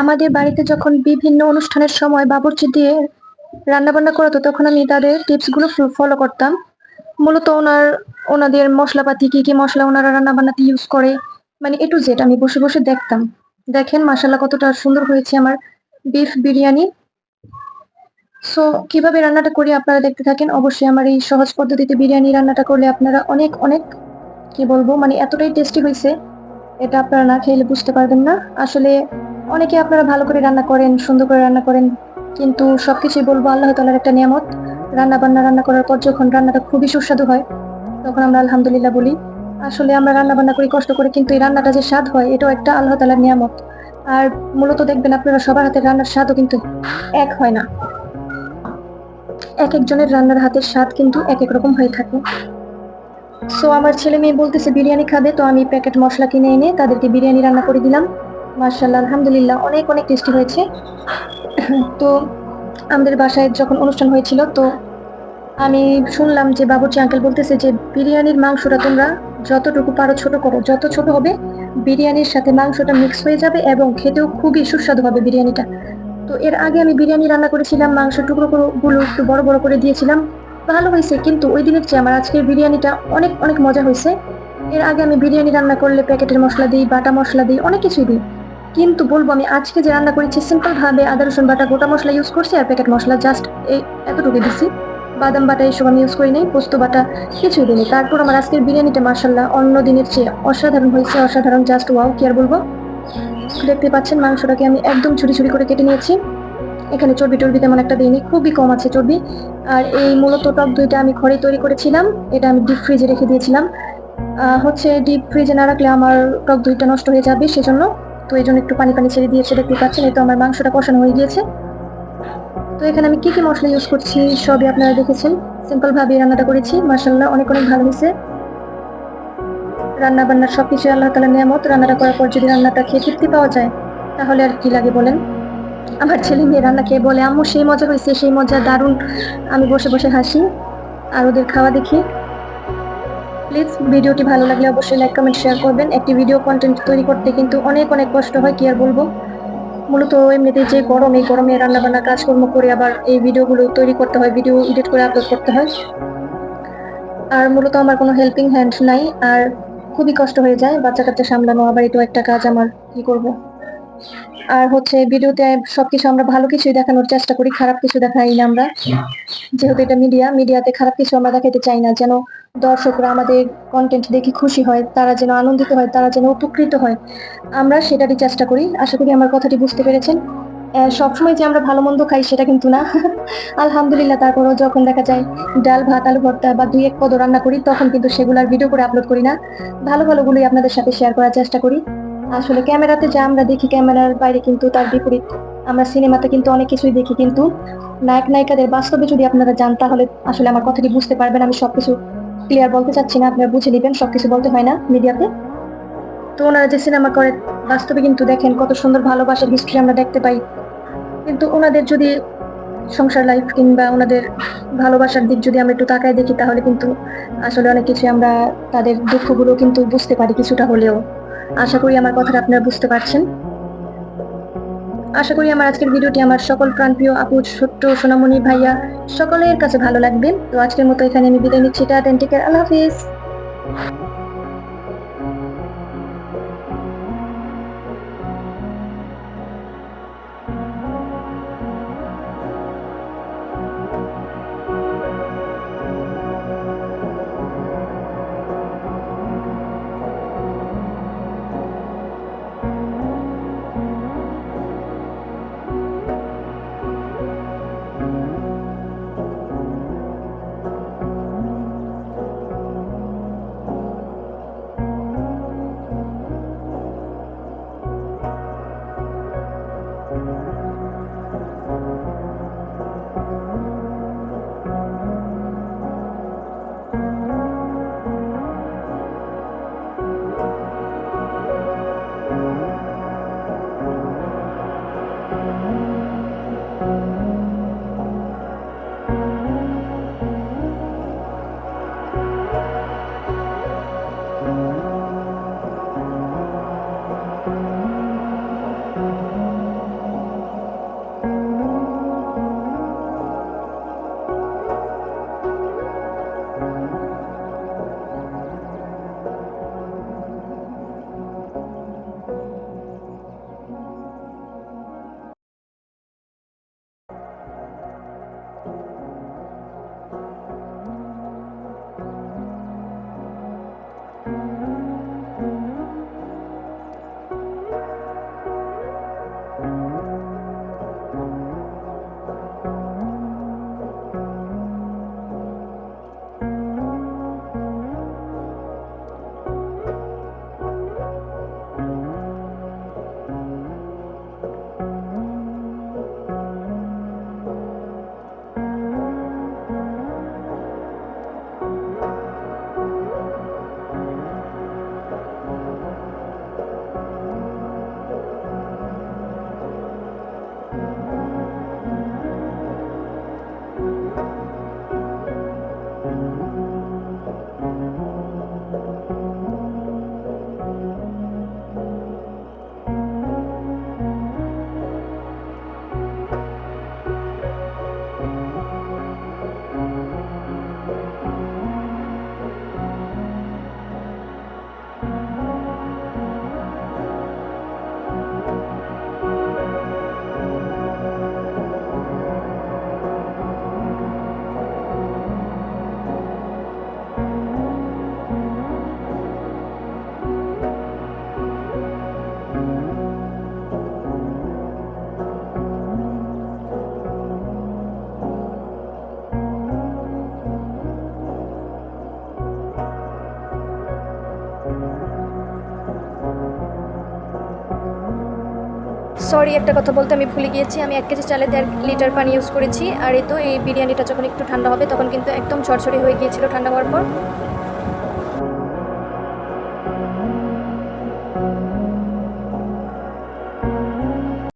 আমাদের বাড়িতে যখন বিভিন্ন অনুষ্ঠানের সময় বাবুর্চি দিয়ে রান্নাবান্না করাতো, তখন আমি তাদের টিপসগুলো ফলো করতাম। মূলত ওনার, ওনাদের মশলাপাতি, কি কি মশলা ওনারা রান্নাবান্নাতে ইউজ করে মানে এ টু জেড আমি বসে বসে দেখতাম। দেখেন মাসাল্লাহ কতটা সুন্দর হয়েছে আমার বিফ বিরিয়ানি। সো কীভাবে রান্নাটা করি আপনারা দেখতে থাকেন। অবশ্যই আমার এই সহজ পদ্ধতিতে বিরিয়ানি রান্নাটা করলে আপনারা অনেক অনেক, কি বলব মানে এতটাই টেস্টি হয়েছে এটা আপনারা না খেলে বুঝতে পারবেন না। আসলে অনেকে আপনারা ভালো করে রান্না করেন, সুন্দর করে রান্না করেন, কিন্তু সবকিছুই বলব আল্লাহ তালার একটা নিয়ামত। রান্না বান্না রান্না করার পর যখন রান্নাটা খুবই সুস্বাদু হয়, তখন আমরা আলহামদুলিল্লাহ বলি, আসলে আমরা রান্না বান্না করি কষ্ট করে, কিন্তু এই রান্নাটা যে স্বাদ হয়, এটাও একটা আল্লাহ তালার নিয়ামত। আর মূলত দেখবেন আপনারা সবার হাতের রান্নার স্বাদও কিন্তু এক হয় না। এক একজনের রান্নার হাতের স্বাদ কিন্তু এক এক রকম হয়ে থাকে। সো আমার ছেলে মেয়ে বলতেছে, বিরিয়ানি খাবে? তো আমি প্যাকেট মশলা কিনে এনে তাদেরকে বিরিয়ানি রান্না করে দিলাম। মার্শাল্লাহ আলহামদুলিল্লাহ, অনেক অনেক টেস্টি হয়েছে। তো আমাদের বাসায় যখন অনুষ্ঠান হয়েছিল, তো আমি শুনলাম যে বাবুর্চি আঙ্কেল বলতেছে যে বিরিয়ানির মাংসটা তোমরা যতটুকু পারো ছোট করো, যত ছোট হবে বিরিয়ানির সাথে মাংসটা মিক্স হয়ে যাবে এবং খেতেও খুবই সুস্বাদু হবে বিরিয়ানিটা। তো এর আগে আমি বিরিয়ানি রান্না করেছিলাম, মাংস টুকরো গুলো একটু বড় বড় করে দিয়েছিলাম। ভালো হয়েছে, কিন্তু ওই দিনের চেয়ে আমার আজকের বিরিয়ানিটা অনেক অনেক মজা হয়েছে। এর আগে আমি বিরিয়ানি রান্না করলে প্যাকেটের মশলা দিই, বাটা মশলা দিই, অনেক কিছুই দিই। কিন্তু বলব আমি, আজকে যে রান্না করেছি সিম্পল ভাবে আদা, রসুন বাটা, গোটা মশলা ইউজ করছি আর প্যাকেট মশলা জাস্ট এই এতটুকু দিছি। বাদাম বাটা এইসব আমি ইউজ করি নাই, পোস্ত বাটা কিছুই দিইনি। তারপর আমার আজকের বিরিয়ানিটা মার্শাল্লাহ অন্য দিনের চেয়ে অসাধারণ হয়েছে, অসাধারণ জাস্ট ওয়াও কি আর বলব? দেখতে পাচ্ছেন মাংসটাকে আমি একদম ছুরি ছুরি করে কেটে নিয়েছি। এখানে চর্বি টর্বি তেমন একটা দিইনি, খুবই কম আছে চর্বি। আর এই মূলত টক দইটা আমি ঘরে তৈরি করেছিলাম, এটা আমি ডিপ ফ্রিজে রেখে দিয়েছিলাম। হচ্ছে ডিপ ফ্রিজে না রাখলে আমার টক দইটা নষ্ট হয়ে যাবে, সেজন্য তো এই জন্য একটু পানি পানি ছেড়ে দিয়েছে দেখতে পাচ্ছেন, এই তো আমার মাংসটা কষানো হয়ে গিয়েছে। তো এখানে আমি কি কি মশলা ইউজ করছি সবই আপনারা দেখেছেন। সিম্পল ভাবে রান্নাটা করেছি মার্শাল্লাহ অনেক অনেক ভালো হয়েছে। রান্না বান্নার সব কিছু আল্লাহ তালা নিয়ামত, রান্নাটা করার পর যদি রান্নাটা খেয়ে তৃপ্তি পাওয়া যায়, তাহলে আর কি লাগে বলেন? আমার ছেলে মেয়ে রান্না খেয়ে বলে, আম্মু, সেই মজা হয়েছে, সেই মজা, দারুণ। আমি বসে বসে হাসি, আর ওদের খাওয়া দেখি। প্লিজ ভিডিওটি ভালো লাগলে অবশ্যই লাইক, কমেন্ট শেয়ার করবেন। একটি ভিডিও কন্টেন্ট তৈরি করতে কিন্তু অনেক অনেক কষ্ট হয়, কি আর বলব? মূলত এমনিতে যে গরম, এই গরমে রান্নাবান্না, কাজকর্ম করে আবার এই ভিডিওগুলো তৈরি করতে হয় ভিডিও এডিট করে আপলোড করতে হয়। আর মূলত আমার কোনো হেল্পিং হ্যান্ড নাই, আর খুবই কষ্ট হয়ে যায় বাচ্চা কাচ্চা সামলানো, আবার এটাও একটা কাজ আমার, কি করব? আর হচ্ছে ভিডিওতে সবকিছু আমরা ভালো কিছুই দেখানোর চেষ্টা করি, খারাপ কিছু দেখাই না আমরা। যেহেতু এটা মিডিয়া মিডিয়াতে খারাপ কিছু আমরা দেখাতে চাই না। যেন দর্শকরা আমাদের কন্টেন্ট দেখে খুশি হয়, তারা যেন আনন্দিত হয়, তারা যেন উপকৃত হয়। আমরা সেটারই চেষ্টা করি। আশা করি আমার কথাটি বুঝতে পেরেছেন। সবসময় যে আমরা ভালো মন্দ খাই সেটা কিন্তু না। আলহামদুলিল্লাহ, তারপরও যখন দেখা যায় ডাল, ভাত, আলু ভর্তা বা দুই এক পদ রান্না করি, তখন কিন্তু সেগুলার ভিডিও করে আপলোড করি না। ভালো ভালোগুলোই আপনাদের সাথে শেয়ার করার চেষ্টা করি। আসলে ক্যামেরাতে যা আমরা দেখি, ক্যামেরার বাইরে কিন্তু তার বিপরীত। আমরা সিনেমাতে কিন্তু অনেক কিছুই দেখি, কিন্তু নায়ক, নায়িকাদের বাস্তবে যদি আপনারা যান, তাহলে আসলে আমার কথাটি বুঝতে পারবেন। আমি সবকিছু ক্লিয়ার বলতে চাচ্ছি না, আপনারা বুঝে নেবেন, সবকিছু বলতে হয় না মিডিয়াতে। তো ওনারা যে সিনেমা করে, বাস্তবে কিন্তু দেখেন কত সুন্দর ভালোবাসার হিস্ট্রি আমরা দেখতে পাই। কিন্তু ওনাদের যদি সংসার লাইফ কিংবা ওনাদের ভালোবাসার দিক যদি আমরা একটু তাকায় দেখি, তাহলে কিন্তু আসলে অনেক কিছু আমরা তাদের দুঃখগুলো কিন্তু বুঝতে পারি কিছুটা হলেও। আশা করি আমার কথাটা আপনারা বুঝতে পারছেন। আশা করি আমার আজকের ভিডিওটি আমার সকল প্রাণপ্রিয় আপু, ছোট্ট সোনামণি ভাইয়া সকলের কাছে ভালো লাগবে। তো আজকের মতো এখানে আমি বিদায় নিচ্ছি। টাটা টেকের আল্লাহ হাফিজ। সরি একটা কথা বলতে আমি ভুলে গিয়েছি। আমি এক কেজি চালে দেড় লিটার পানি ইউজ করেছি। আর এই তো এই বিরিয়ানিটা যখন একটু ঠান্ডা হবে, তখন কিন্তু একদম ঝরঝরে হয়ে গিয়েছিল ঠান্ডা হওয়ার পর।